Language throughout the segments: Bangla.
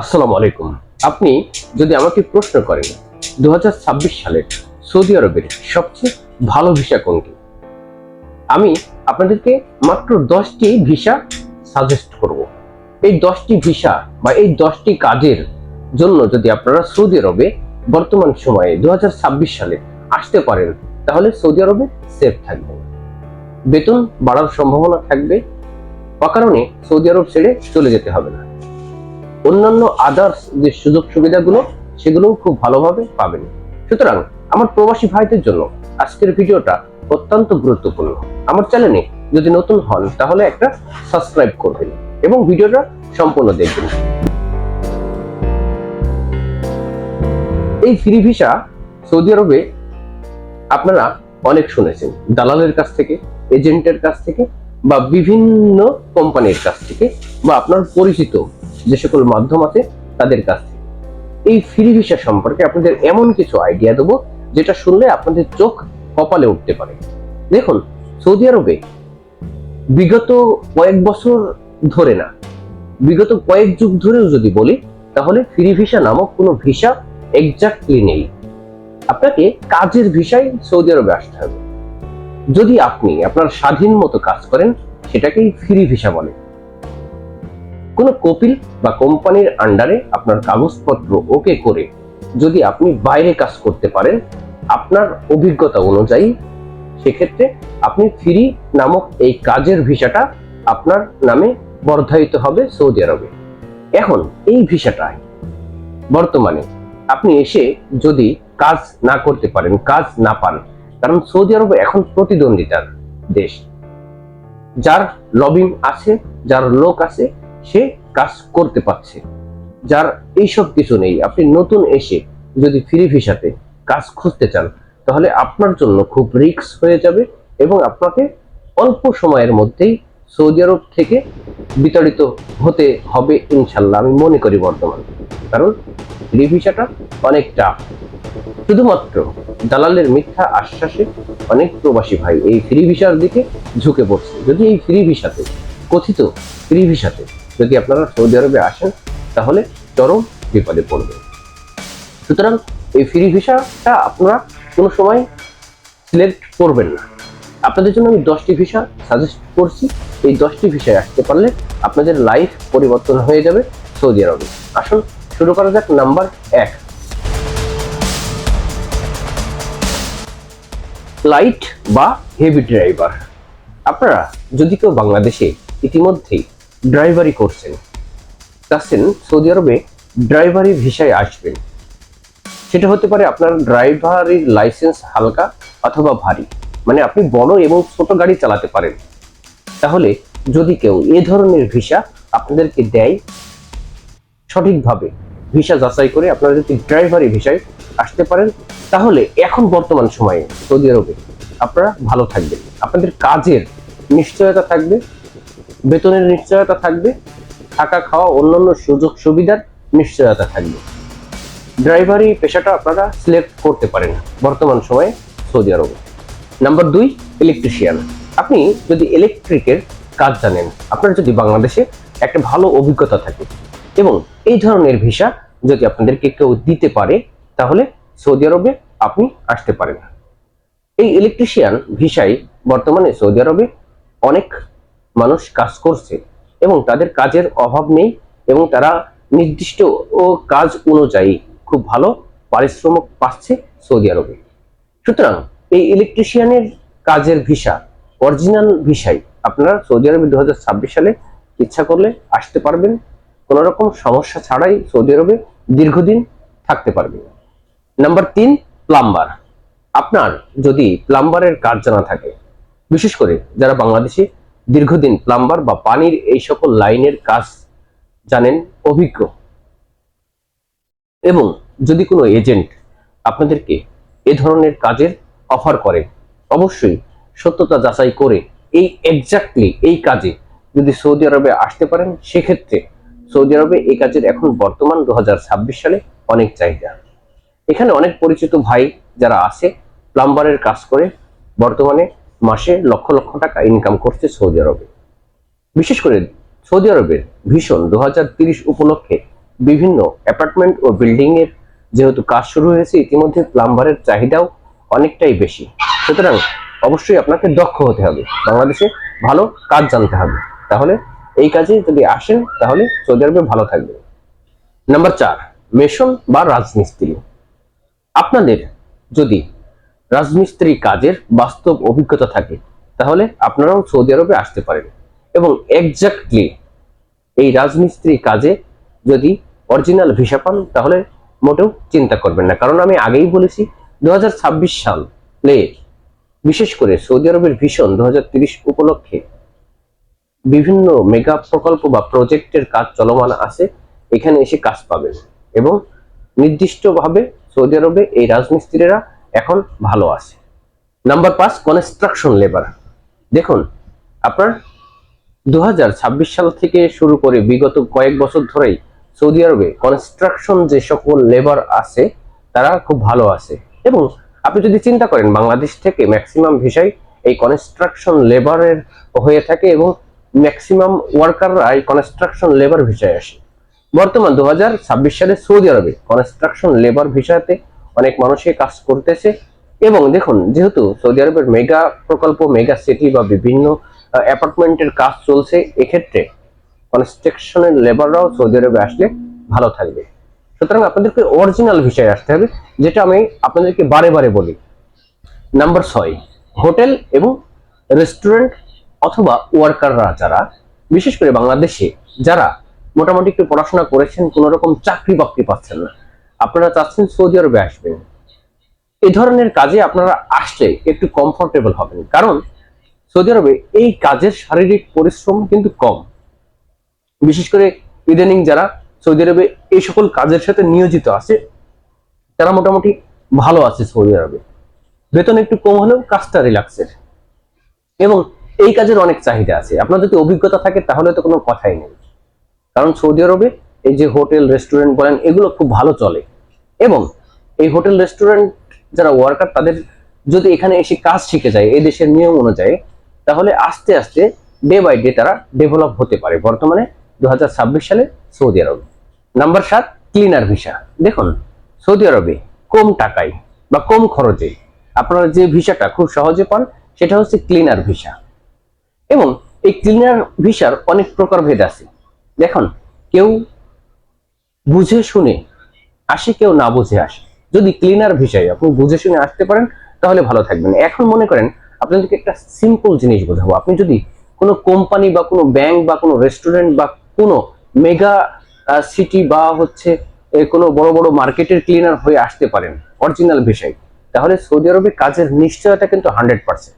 আসসালামু আলাইকুম। আপনি যদি আমাকে প্রশ্ন করেন দু সালের সৌদি আরবের সবচেয়ে ভালো ভিসা কোনটি? আমি আপনাদেরকে মাত্র দশটি ভিসা সাজেস্ট করব। এই দশটি ভিসা বা এই দশটি কাজের জন্য যদি আপনারা সৌদি আরবে বর্তমান সময়ে দু হাজার ছাব্বিশ সালে আসতে পারেন, তাহলে সৌদি আরবে সেফ থাকবেন বেতন বাড়ার সম্ভাবনা থাকবে অকারণে সৌদি আরব ছেড়ে চলে যেতে হবে না। অন্যান্য আদার্স যে সুযোগ সুবিধাগুলো, সেগুলোও খুব ভালোভাবে পাবেন। সুতরাং আমার প্রবাসী ভাইদের জন্য আজকের ভিডিওটা অত্যন্ত গুরুত্বপূর্ণ। আমার চ্যানেলে যদি নতুন হন, তাহলে একটা সাবস্ক্রাইব করবেন এবং ভিডিওটা সম্পূর্ণ দেখবেন। এই ফ্রি ভিসা সৌদি আরবে আপনারা অনেক শুনেছেন। দালালের কাছ থেকে এজেন্টের কাছ থেকে বা বিভিন্ন কোম্পানির কাছ থেকে বা আপনার পরিচিত যে সকল মাধ্যম আছে তাদের কাছ থেকে। এই ফ্রি ভিসা সম্পর্কে আপনাদের এমন কিছু আইডিয়া দেবো, যেটা শুনলে আপনাদের চোখ কপালে উঠতে পারে। দেখুন, সৌদি আরবে বিগত কয়েক বছর ধরে না, বিগত কয়েক যুগ ধরেও যদি বলি, তাহলে ফ্রি ভিসা নামক কোনো ভিসা এক্স্যাক্টলি নেই। আপনাকে কাজের ভিসায় সৌদি আরবে আসতে হবে। যদি আপনি আপনার স্বাধীন মতো কাজ করেন, সেটাকেই ফ্রি ভিসা বলে। কোনো কপিল বা কোম্পানির আন্ডারে আপনার কাগজপত্র ওকে করে যদি আপনি বাইরে কাজ করতে পারেন, আপনার অভিজ্ঞতা অনুযায়ী সেক্ষেত্রে আপনি ফ্রি নামক এই কাজের ভিসাটা আপনার নামে বর্ধায়িত হবে সৌদি আরবে। এখন এই ভিসাটায় বর্তমানে আপনি এসে যদি কাজ না করতে পারেন, কাজ না পান, কারণ সৌদি আরব এখন প্রতিদ্বন্দ্বিতার দেশ। যার লবিং আছে, যার লোক আছে সে কাজ করতে পারছে। যার এইসব কিছু নেই। আপনি নতুন এসে যদি ফ্রি ভিসাতে কাজ খুঁজতে চান, তাহলে আপনার জন্য খুব রিস্ক হয়ে যাবে এবং আপনাকে অল্প সময়ের মধ্যেই সৌদি আরব থেকে বিতাড়িত হতে হবে ইনশাল্লাহ আমি মনে করি বর্তমান। কারণ ফ্রি ভিসাটা অনেক টাফ শুধুমাত্র দালালের মিথ্যা আশ্বাসে অনেক প্রবাসী ভাই এই ফ্রি ভিসার দিকে ঝুঁকে পড়ছে। যদি এই ফ্রি ভিসাতে, কথিত ফ্রি ভিসাতে যদি আপনারা সৌদি আরবে আসেন, তাহলে চরম বিপদে পড়বেন সুতরাং এই ফ্রি ভিসাটা আপনারা কোনো সময় সিলেক্ট করবেন না। আপনাদের জন্য আমি দশটি ভিসা সাজেস্ট করছি। এই দশটি ভিসায় আসতে পারলে আপনাদের লাইফ পরিবর্তন হয়ে যাবে সৌদি আরবে। আসুন, শুরু করা যাক নাম্বার এক। লাইট বা হেভি ড্রাইভার আপনারা যদি কেউ বাংলাদেশে ইতিমধ্যেই ড্রাইভারি করছেন। চাচ্ছেন সৌদি আরবে ড্রাইভারি ভিসায় আসবেন। সেটা হতে পারে আপনার ড্রাইভারির লাইসেন্স হালকা অথবা ভারী। মানে আপনি বড় এবং ছোট গাড়ি চালাতে পারেন। তাহলে যদি কেউ এ ধরনের ভিসা আপনাদেরকে দেয়, সঠিকভাবে ভিসা যাচাই করে আপনারা যদি ড্রাইভারি ভিসায় আসতে পারেন, তাহলে এখন বর্তমান সময়ে সৌদি আরবে আপনারা ভালো থাকবেন। আপনাদের কাজের নিশ্চয়তা থাকবে বেতনের নিশ্চয়তা থাকবে, থাকা খাওয়া অন্যান্য সুযোগ সুবিধার নিশ্চয়তা থাকবে। ড্রাইভারি পেশাটা আপনারা সিলেক্ট করতে পারেন বর্তমান সময়ে সৌদি আরবে। নাম্বার দুই ইলেকট্রিশিয়ান আপনি যদি ইলেকট্রিকের কাজ জানেন, আপনার যদি বাংলাদেশে একটা ভালো অভিজ্ঞতা থাকে এবং এই ধরনের ভিসা যদি আপনাদেরকে কেউ দিতে পারে, তাহলে সৌদি আরবে আপনি আসতে পারেন এই ইলেকট্রিশিয়ান ভিসাই বর্তমানে সৌদি আরবে অনেক মানুষ কাজ করছে এবং তাদের কাজের অভাব নেই এবং তারা নির্দিষ্ট ও কাজ অনুযায়ী খুব ভালো পারিশ্রমিক পাচ্ছে সৌদি আরবে। সুতরাং এই ইলেকট্রিশিয়ানের কাজের ভিসা অরিজিনাল ভিসায় আপনারা সৌদি আরবে দু সালে ইচ্ছা করলে আসতে পারবেন। কোনো রকম সমস্যা ছাড়াই সৌদি আরবে দীর্ঘদিন থাকতে পারবেন। নাম্বার তিন, প্লাম্বার। আপনার যদি প্লাম্বারের কাজ জানা থাকে, বিশেষ করে যারা বাংলাদেশে দীর্ঘদিন প্লাম্বার বা পানির এই সকল লাইনের কাজ জানেন অভিজ্ঞ। এবং যদি কোনো এজেন্ট আপনাদেরকে এ ধরনের কাজের অফার করে, অবশ্যই সত্যতা যাচাই করে এই এক্স্যাক্টলি এই কাজে যদি সৌদি আরবে আসতে পারেন, সেক্ষেত্রে সৌদি আরবে এই কাজের এখন বর্তমান দু হাজার ছাব্বিশ সালে অনেক চাহিদা। এখানে অনেক পরিচিত ভাই যারা আছে, প্লাম্বারের কাজ করে, বর্তমানে মাসে লক্ষ লক্ষ টাকা ইনকাম করছে সৌদি আরবে। বিশেষ করে সৌদি আরবের ভীষণ দু উপলক্ষে বিভিন্ন অ্যাপার্টমেন্ট ও বিল্ডিং এর যেহেতু কাজ শুরু হয়েছে, ইতিমধ্যে প্লাম্বারের চাহিদাও অনেকটাই বেশি। সুতরাং অবশ্যই আপনাকে দক্ষ হতে হবে। বাংলাদেশে ভালো কাজ জানতে হবে। তাহলে এই কাজে যদি আসেন, তাহলে সৌদি আরবে ভালো থাকবে। নাম্বার চার, মেশন বা রাজমিস্ত্রি। আপনাদের যদি রাজমিস্ত্রি কাজের বাস্তব অভিজ্ঞতা থাকে, তাহলে আপনারাও সৌদি আরবে আসতে পারেন। এবং এক্স্যাক্টলি এই রাজমিস্ত্রি কাজে যদি অরিজিনাল ভিসা পান, তাহলে মোটেও চিন্তা করবেন না। কারণ আমি আগেই বলেছি, দু সালে বিশেষ করে সৌদি আরবের ভিশন দু উপলক্ষে বিভিন্ন মেগা প্রকল্প বা প্রজেক্টের কাজ চলমান আছে, এখানে এসে কাজ পাবেন। এবং নির্দিষ্টভাবে সৌদি আরবে এই রাজমিস্ত্রিরা এখন ভালো আছে। নাম্বার পাঁচ কনস্ট্রাকশন লেবার দেখুন, আপনার দু সাল থেকে শুরু করে বিগত কয়েক বছর ধরেই সৌদি আরবে কনস্ট্রাকশন যে সকল লেবার আছে, তারা খুব ভালো আছে। এবং আপনি যদি চিন্তা করেন, বাংলাদেশ থেকে ম্যাক্সিমাম ভিসাই এই কনস্ট্রাকশন লেবারের হয়ে থাকে এবং ম্যাক্সিমাম ওয়ার্কাররা এই কনস্ট্রাকশন লেবার ভিসায় আসে। বর্তমান দু হাজার ছাব্বিশ সালে সৌদি আরবে কনস্ট্রাকশন লেবার ভিসাতে অনেক মানুষই কাজ করতেছে। এবং দেখুন, যেহেতু সৌদি আরবের মেগা প্রকল্প, মেগা সিটি বা বিভিন্ন অ্যাপার্টমেন্টের কাজ চলছে, এক্ষেত্রে কনস্ট্রাকশনের লেবাররাও সৌদি আরবে আসলে ভালো থাকবে। সুতরাং আপনাদেরকে অরিজিনাল ভিসায় আসতে হবে, যেটা আমি আপনাদেরকে বারে বারে বলি। নাম্বার ছয়, হোটেল এবং রেস্টুরেন্ট অথবা ওয়ার্কাররা যারা, বিশেষ করে বাংলাদেশে, যারা মোটামুটি একটু পড়াশোনা করেছেন, কোনো রকম চাকরি বাকরি পাচ্ছেন না। আপনারা চাচ্ছেন সৌদি আরবে আসবেন। এই ধরনের কাজে আপনারা আসলে একটু কমফোর্টেবল হবেন। কারণ সৌদি আরবে এই কাজের শারীরিক পরিশ্রম কিন্তু কম। বিশেষ করে ইদানিং যারা সৌদি আরবে এই সকল কাজের সাথে নিয়োজিত আছে, তারা মোটামুটি ভালো আছে সৌদি আরবে। বেতন একটু কম হলেও কাজটা রিল্যাক্সের এবং এই কাজের অনেক চাহিদা আছে। আপনার যদি অভিজ্ঞতা থাকে তাহলে তো কোনো কথাই নেই। কারণ সৌদি আরবে এই যে হোটেল, রেস্টুরেন্ট বলেন, এগুলো খুব ভালো চলে। এবং এই হোটেল, রেস্টুরেন্ট যারা ওয়ার্কার তাদের যদি এখানে এসে কাজ শিখে যায়, এই দেশের নিয়ম অনুযায়ী, তাহলে আস্তে আস্তে ডে বাই ডে তারা ডেভেলপ হতে পারে। বর্তমানে দু সালে সৌদি আরব। নাম্বার সাত ক্লিনার ভিসা দেখুন, সৌদি আরবে কম টাকায় বা কম খরচে আপনারা যে ভিসাটা খুব সহজে পান, সেটা হচ্ছে ক্লিনার ভিসা এবং এই ক্লিনার ভিসার অনেক প্রকার ভেদ আছে। দেখুন, কেউ বুঝে শুনে আসে, কেউ না বুঝে আসে। যদি ক্লিনার ভিসায়, আপনি বুঝে শুনে আসতে পারেন, তাহলে ভালো থাকবেন। এখন মনে করেন, আপনাদেরকে একটা সিম্পল জিনিস বোঝাবো। আপনি যদি কোনো কোম্পানি বা কোনো ব্যাংক বা কোনো রেস্টুরেন্ট বা কোনো মেগা সিটি বা হচ্ছে কোনো বড় বড় মার্কেটের ক্লিনার হয়ে আসতে পারেন অরিজিনাল ভিসায়, তাহলে সৌদি আরবে কাজের নিশ্চয়তা কিন্তু হান্ড্রেড পার্সেন্ট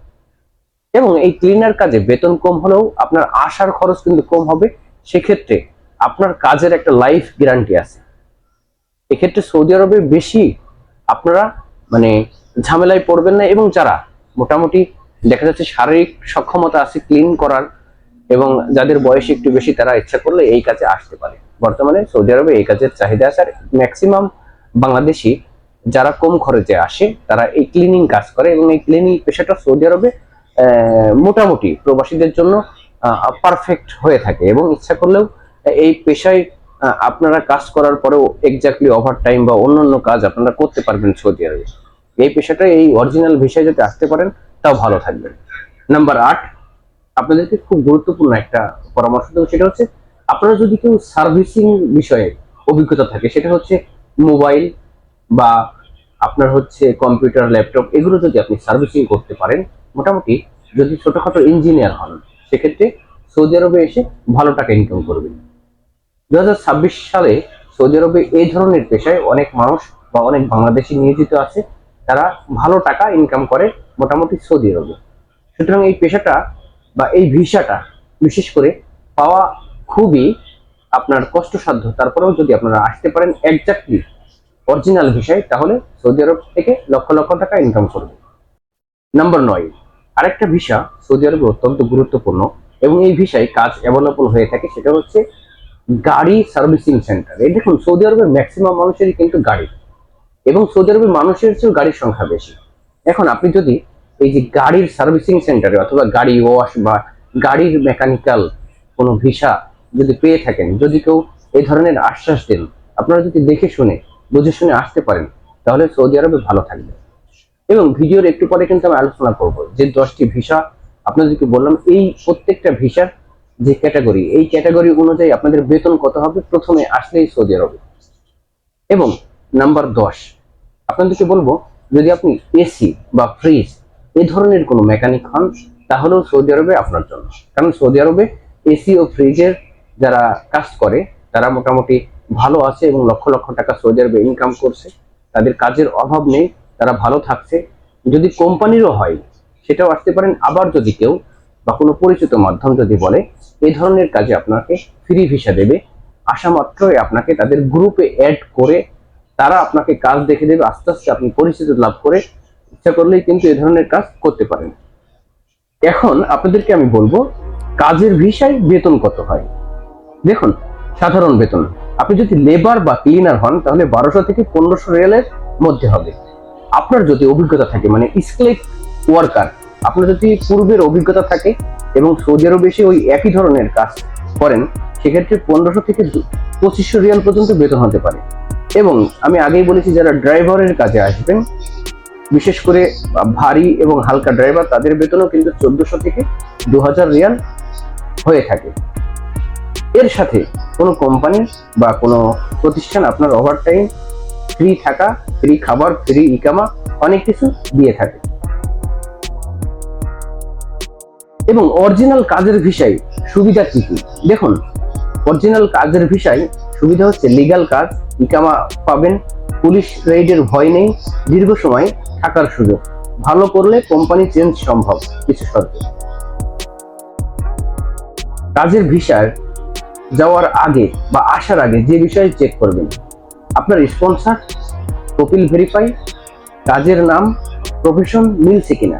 এবং এই ক্লিনার কাজে বেতন কম হলেও আপনার আসার খরচ কিন্তু কম হবে। সেক্ষেত্রে আপনার কাজের একটা লাইফ গ্যারান্টি আছে। এক্ষেত্রে সৌদি আরবে বেশি আপনারা মানে ঝামেলায় পড়বেন না এবং যারা মোটামুটি দেখা যাচ্ছে শারীরিক সক্ষমতা আছে ক্লিন করার এবং যাদের বয়স একটু বেশি তারা ইচ্ছা করলে এই কাজে আসতে পারে। বর্তমানে সৌদি আরবে এই কাজের চাহিদা আছে আর ম্যাক্সিমাম বাংলাদেশি যারা কম খরচে আসে তারা এই ক্লিনিং কাজ করে এবং এই ক্লিনিং পেশাটা সৌদি আরবে মোটামুটি প্রবাসীদের জন্য পারফেক্ট হয়ে থাকে এবং ইচ্ছা করলেও এই পেশায় আপনারা কাজ করার পরেও এক্স্যাক্টলি ওভার টাইম বা অন্যান্য কাজ আপনারা করতে পারবেন সৌদি আরবে। এই পেশাটা এই অরিজিনাল ভিসায় যদি আসতে পারেন, তাও ভালো থাকবেন। নাম্বার আট, আপনাদেরকে খুব গুরুত্বপূর্ণ একটা পরামর্শ দেবো, সেটা হচ্ছে আপনারা যদি কেউ সার্ভিসিং বিষয়ে অভিজ্ঞতা থাকে, সেটা হচ্ছে মোবাইল বা আপনার হচ্ছে কম্পিউটার ল্যাপটপ এগুলো যদি আপনি সার্ভিসিং করতে পারেন, মোটামুটি যদি ছোটখাটো ইঞ্জিনিয়ার হন, সেক্ষেত্রে সৌদি আরবে এসে ভালো টাকা ইনকাম করবেন। সালে সৌদি আরবে এই ধরনের পেশায় অনেক মানুষ বা অনেক বাংলাদেশি নিয়োজিত আছে, তারা ভালো টাকা ইনকাম করে মোটামুটি সৌদি আরবে। সুতরাং এই পেশাটা বা এই ভিসাটা বিশেষ করে পাওয়া খুবই আপনার কষ্টসাধ্য। তারপরেও যদি আপনারা আসতে পারেন একজাক্টলি অরিজিনাল ভিসায়, তাহলে সৌদি আরব থেকে লক্ষ লক্ষ টাকা ইনকাম করবে। নাম্বার নয়, আরেকটা ভিসা সৌদি আরবে অত্যন্ত গুরুত্বপূর্ণ এবং এই ভিসায় কাজ অ্যাভেলেবল হয়ে থাকে, সেটা হচ্ছে গাড়ি সার্ভিসিং সেন্টার। এই দেখুন, সৌদি আরবের ম্যাক্সিমাম মানুষেরই কিন্তু গাড়ি। এবং সৌদি আরবের মানুষের চেয়েও গাড়ির সংখ্যা বেশি। এখন আপনি যদি এই যে গাড়ির সার্ভিসিং সেন্টারে অথবা গাড়ি ওয়াশ বা গাড়ির মেকানিক্যাল কোনো ভিসা যদি পেয়ে থাকেন, যদি কেউ এই ধরনের আশ্বাস দেন, আপনারা যদি দেখে শুনে, বুঝে শুনে আসতে পারেন, তাহলে সৌদি আরবে ভালো থাকবে। এবং ভিডিওর একটু পরে কিন্তু আমি আলোচনা করব যে দশটি ভিসা, আপনাদেরকে বললাম, এই প্রত্যেকটা ভিসার যে ক্যাটাগরি এই ক্যাটাগরি অনুযায়ী আপনাদের বেতন কত হবে? প্রথমে আসলেই সৌদি আরবে। এবং নাম্বার দশ, আপনাদেরকে বলব, যদি আপনি এসি বা ফ্রিজ এই ধরনের কোনো মেকানিক হন, তাহলেও সৌদি আরবে আপনার জন্য। কারণ সৌদি আরবে এসি ও ফ্রিজের যারা কাজ করে, তারা মোটামুটি ভালো আছে এবং লক্ষ লক্ষ টাকা সৌদি আরবে ইনকাম করছে। তাদের কাজের অভাব নেই, তারা ভালো থাকছে। যদি কোম্পানিরও হয়, সেটাও আসতে পারেন। আবার যদি কেউ বা কোনো পরিচিত মাধ্যম যদি বলে, এই ধরনের কাজে আপনাকে ফ্রি ভিসা দেবে। আসা মাত্রই আপনাকে তাদের গ্রুপে অ্যাড করে তারা আপনাকে কাজ দেখে দেবে, আস্তে আস্তে আপনি পরিচিতি লাভ করে ইচ্ছা করলেই কিন্তু এই ধরনের কাজ করতে পারেন। এখন আপনাদেরকে আমি বলব, কাজের ভিসায় বেতন কত হয়? দেখুন, সাধারণ বেতন। আপনি যদি লেবার বা ক্লিনার হন, তাহলে বারোশো থেকে পনেরোশো রিয়ালের মধ্যে হবে। আপনার যদি অভিজ্ঞতা থাকে মানে স্কেলেট ওয়ার্কার আপনার যদি পূর্বের অভিজ্ঞতা থাকে এবং সৌদি আরবে এসে ওই একই ধরনের কাজ করেন, সেক্ষেত্রে পনেরোশো থেকে পঁচিশশো রিয়াল পর্যন্ত বেতন হতে পারে। এবং আমি আগেই বলেছি, যারা ড্রাইভারের কাজে আসবেন, বিশেষ করে ভারী এবং হালকা ড্রাইভার, তাদের বেতনও কিন্তু চোদ্দশো থেকে দু হাজার রিয়াল হয়ে থাকে। এর সাথে কোনো কোম্পানি বা কোনো প্রতিষ্ঠান আপনার ওভার টাইম ফ্রি থাকা ফ্রি খাবার ফ্রি ইকামা, অনেক কিছু দিয়ে থাকে। এবং অরিজিনাল কাজের ভিসায় সুবিধা কি কি? দেখুন অরিজিনাল কাজের ভিসায় সুবিধা হচ্ছে লিগ্যাল কাজ, ইকামা পাবেন, পুলিশ রেইডের ভয় নেই, দীর্ঘ সময় থাকার সুযোগ। ভালো করলে কোম্পানি চেঞ্জ সম্ভব, কিছু শর্তে। কাজের ভিসার যাওয়ার আগে বা আসার আগে যে বিষয়ে চেক করবেন, আপনার স্পন্সর কপিল ভেরিফাই কাজের নাম প্রফেশন মিলছে কিনা।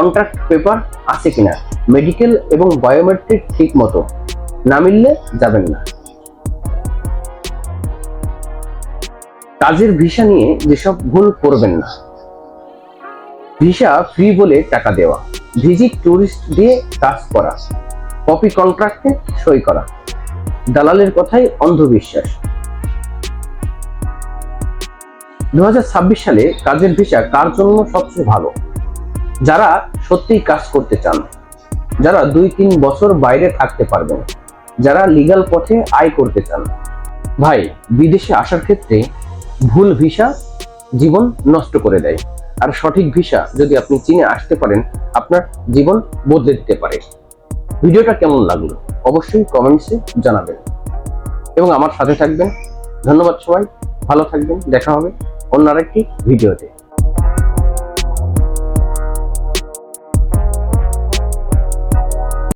কন্ট্রাক্ট পেপার আছে কিনা? মেডিকেল এবং বায়োমেট্রিক ঠিক মতো। না মিললে যাবেন না। কাজের ভিসা নিয়ে যেসব ভুল করবেন না। ভিসা ফ্রি বলে টাকা দেওয়া। ভিজিট ট্যুরিস্ট দিয়ে কাজ করা। কপি কন্ট্রাক্টে সই করা। দালালের কথাই অন্ধবিশ্বাস। দু হাজার ছাব্বিশ সালে কাজের ভিসা কার জন্য সবচেয়ে ভালো? যারা সত্যিই কাজ করতে চান, যারা দুই তিন বছর বাইরে থাকতে পারবেন, যারা লিগ্যাল পথে আয় করতে চান। ভাই, বিদেশে আসার ক্ষেত্রে ভুল ভিসা জীবন নষ্ট করে দেয়। আর সঠিক ভিসা যদি আপনি চীনে আসতে পারেন, আপনার জীবন বদলে দিতে পারে। ভিডিওটা কেমন লাগল? অবশ্যই কমেন্টসে জানাবেন। এবং আমার সাথে থাকবেন। ধন্যবাদ সবাই। ভালো থাকবেন। দেখা হবে অন্য আরেকটি ভিডিওতে।